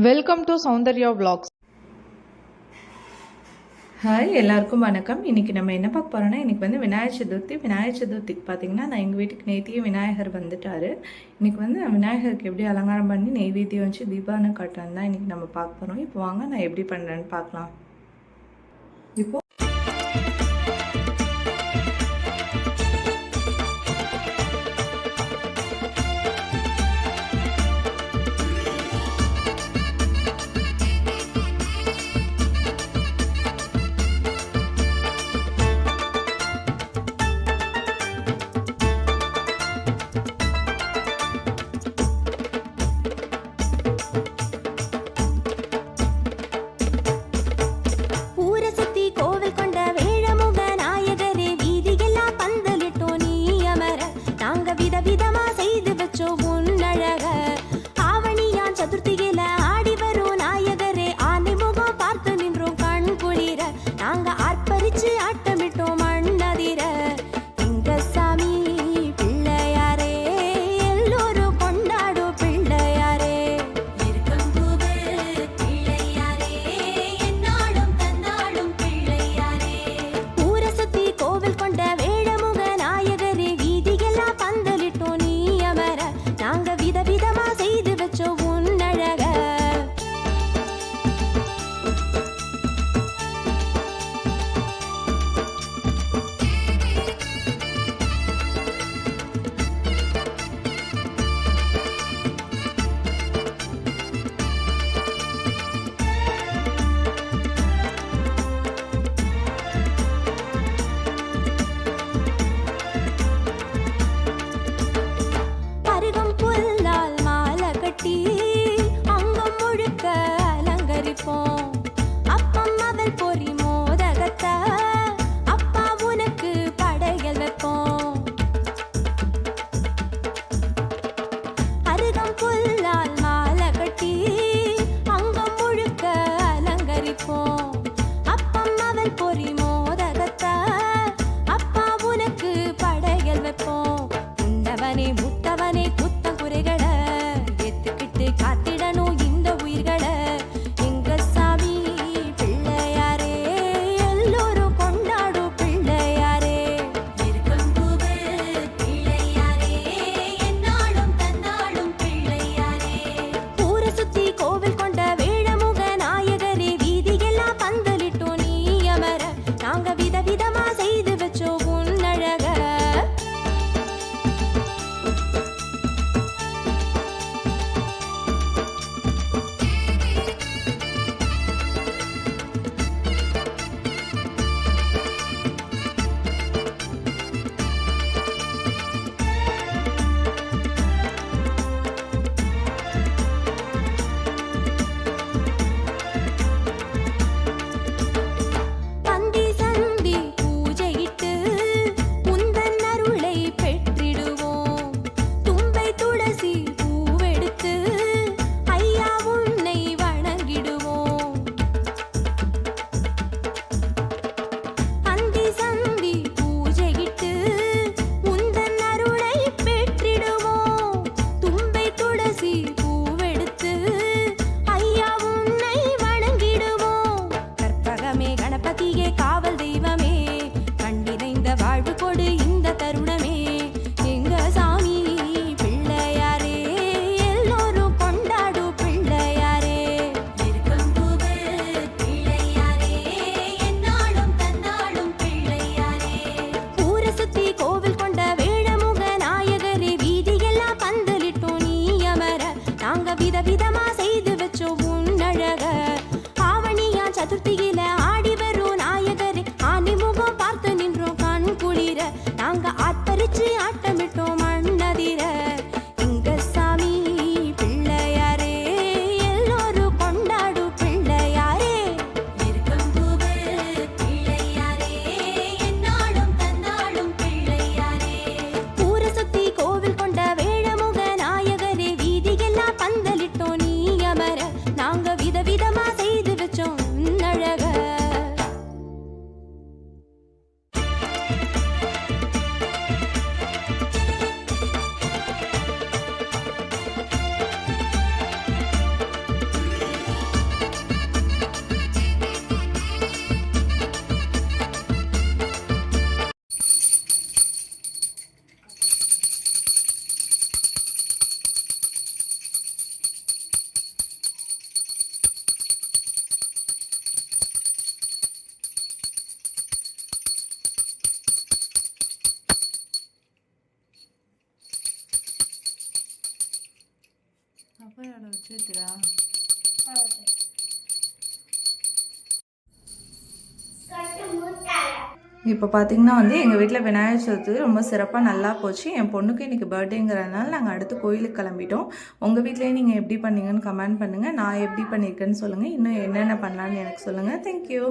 Welcome to Soundarya vlogs. Hi எல்லாருக்கும் வணக்கம். இன்னைக்கு நம்ம என்ன பார்க்க போகிறோம்னா இன்னைக்கு வந்து விநாயகர் சதுர்த்தி. விநாயகர் சதுர்த்திக்கு பார்த்தீங்கன்னா நான் எங்கள் வீட்டுக்கு நேத்தியே விநாயகர் வந்துட்டார். இன்றைக்கி வந்து நான் விநாயகருக்கு எப்படி அலங்காரம் பண்ணி நெய்வேத்தியம் வச்சு தீபாவளி காட்டுறேன் தான் இன்னைக்கு நம்ம பார்க்க போகிறோம் இப்போ வாங்க நான் எப்படி பண்ணுறேன்னு பார்க்கலாம். இப்போது சாப்பாடு வச்சு இப்போ பார்த்தீங்கன்னா வந்து எங்கள் வீட்டில் விநாயகர் சதுர்த்தி ரொம்ப சிறப்பாக நல்லா போச்சு. என் பொண்ணுக்கு இன்றைக்கி பர்த்டேங்கிறதுனால நாங்கள் அடுத்து கோயிலுக்கு கிளம்பிட்டோம். உங்கள் வீட்லேயே நீங்கள் எப்படி பண்ணீங்கன்னு கமெண்ட் பண்ணுங்கள் நான் எப்படி பண்ணியிருக்கேன்னு சொல்லுங்கள் இன்னும் என்னென்ன பண்ணலான்னு எனக்கு சொல்லுங்கள் தேங்க்யூ